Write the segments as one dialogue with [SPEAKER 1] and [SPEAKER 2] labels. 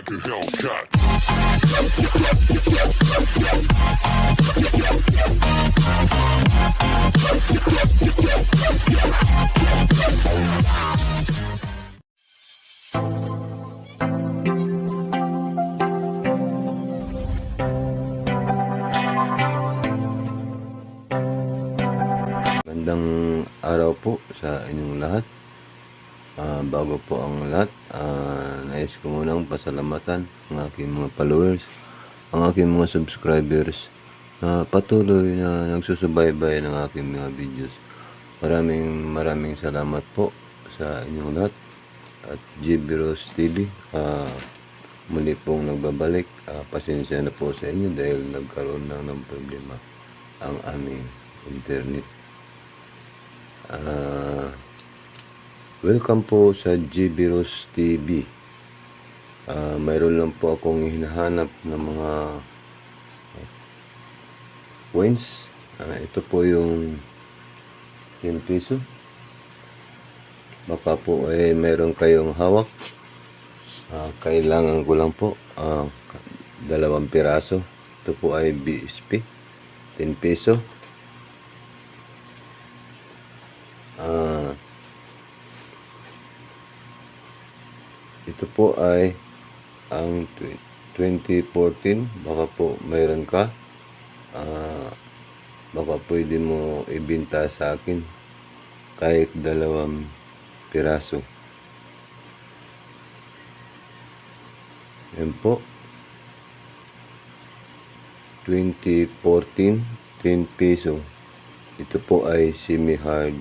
[SPEAKER 1] like a Hellcat.
[SPEAKER 2] Magandang araw po sa inyong lahat. Ah, bago po ang lahat, ah, nais ko munang pasalamatan ang aking mga followers, ang aking mga subscribers na patuloy na nagsusubaybay ng aking mga videos. Maraming maraming salamat po sa inyong lahat at GB TV. ah, muli pong nagbabalik. Ah, pasensya na po sa inyo dahil nagkaroon na ng problema ang aming internet. Ah, welcome po sa Rose TV. Ah, mayroon lang po akong hinahanap ng mga coins. Ah, ito po yung 10 piso. Baka po eh meron kayong hawak. Ah, kailangan ko lang po ah, dalawang piraso. Ito po ay BSP. 10 piso. Ah, ito po ay ang tw- 2014 baka po mayroon ka. Ah, baka pwede mo ibenta sa akin kahit dalawang piraso. Yan po. 2014 10 peso ito po ay semi-hard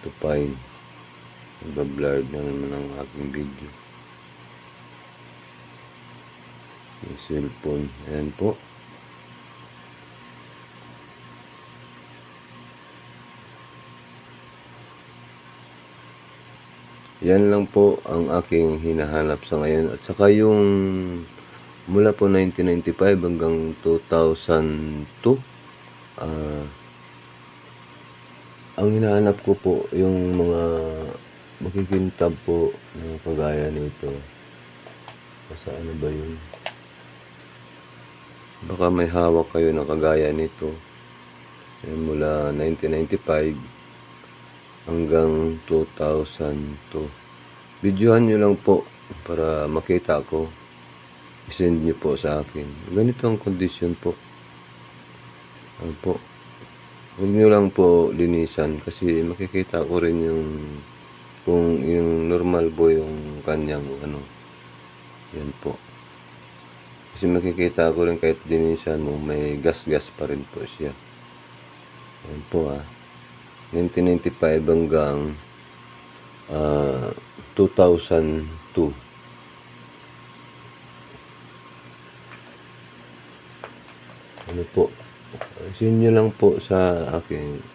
[SPEAKER 2] to find. Nagbablurred na naman ang aking video. Yung cellphone. Ayan po. Yan lang po ang aking hinahanap sa ngayon. At saka yung mula po 1995 hanggang 2002 ah ang hinahanap ko po yung mga makikintab po na kagaya nito. Sa ano ba yun? Baka may hawak kayo na kagaya nito. Yan, mula 1995 hanggang 2002. Videohan nyo lang po para makita ko. I-send nyo po sa akin. Ganito ang condition po. Ano po. Huwag nyo lang po linisan kasi makikita ko rin yung kung yung normal po yung kanyang ano. Yan po. Kasi makikita ko rin kahit linisan mo may gas-gas pa rin po siya. Yan po ah. 1995 hanggang ah 2002. Ano po? Send nyo lang po sa aking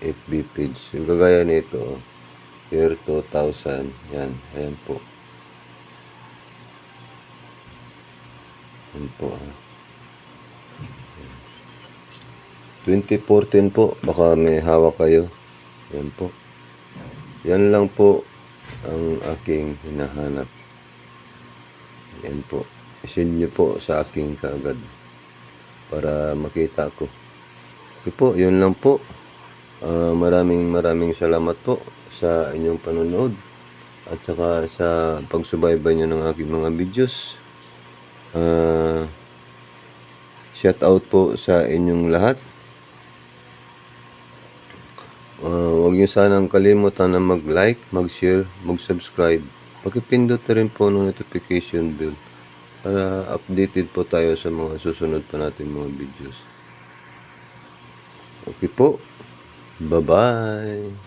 [SPEAKER 2] FB page. Yung kagaya nito, year 2000. Yan, ayan po. Po ah. 2014 po, baka may hawak kayo. Yan po. Yan lang po ang aking hinahanap. Yan po. Isend nyo po sa aking kaagad para makita ko. Okay po, yun lang po. Ah, maraming maraming salamat po sa inyong panonood at saka sa pagsubaybay nyo ng aking mga videos. Ah, shout out po sa inyong lahat. Ah, huwag niyo sanang kalimutan na mag-like, mag-share, mag-subscribe. Pakipindot na rin po ng notification bell para updated po tayo sa mga susunod pa natin mga videos. Okay po. Bye-bye.